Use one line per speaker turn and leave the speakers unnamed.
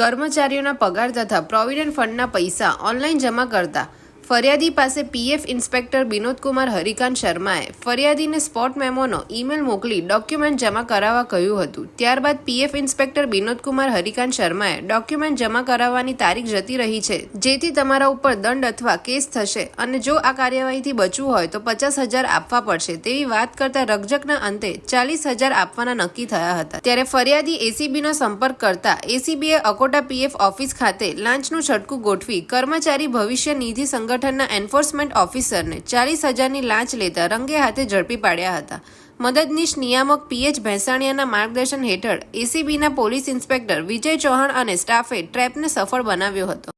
કર્મચારીઓના પગાર તથા પ્રોવિડન્ટ ફંડના પૈસા ઓનલાઈન જમા કરતા ફરિયાદી પાસે પીએફ ઇન્સ્પેક્ટર વિનોદકુમાર હરિકાંત શર્માએ ફરિયાદીને સ્પોટ મેમોનો ઈમેલ મોકલી ડોક્યુમેન્ટ જમા કરાવવા કહ્યું હતું. ત્યારબાદ પીએફ ઇન્સ્પેક્ટર વિનોદકુમાર હરિકાંત શર્માએ ડોક્યુમેન્ટ જમા કરાવવાની તારીખ જતી રહી છે, જેથી તમારા ઉપર દંડ અથવા કેસ થશે અને જો આ કાર્યવાહીથી બચવું હોય તો પચાસ હજાર આપવા પડશે તેવી વાત કરતા રકજકના અંતે ચાલીસ હજાર આપવાના નક્કી થયા હતા. ત્યારે ફરિયાદી એસીબીનો સંપર્ક કરતા એસીબીએ અકોટા પીએફ ઓફિસ ખાતે લાંચનું છટકું ગોઠવી કર્મચારી ભવિષ્ય નિધિ સંગઠનના એન્ફોર્સમેન્ટ ઓફિસરને ચાલીસ હજારની લાંચ લેતા રંગે હાથે ઝડપી પાડ્યા હતા. મદદનીશ નિયામક પીએચ ભેંસાણીયાના માર્ગદર્શન હેઠળ એસીબીના પોલીસ ઇન્સ્પેક્ટર વિજય ચૌહાણ અને સ્ટાફે ટ્રેપને સફળ બનાવ્યો હતો.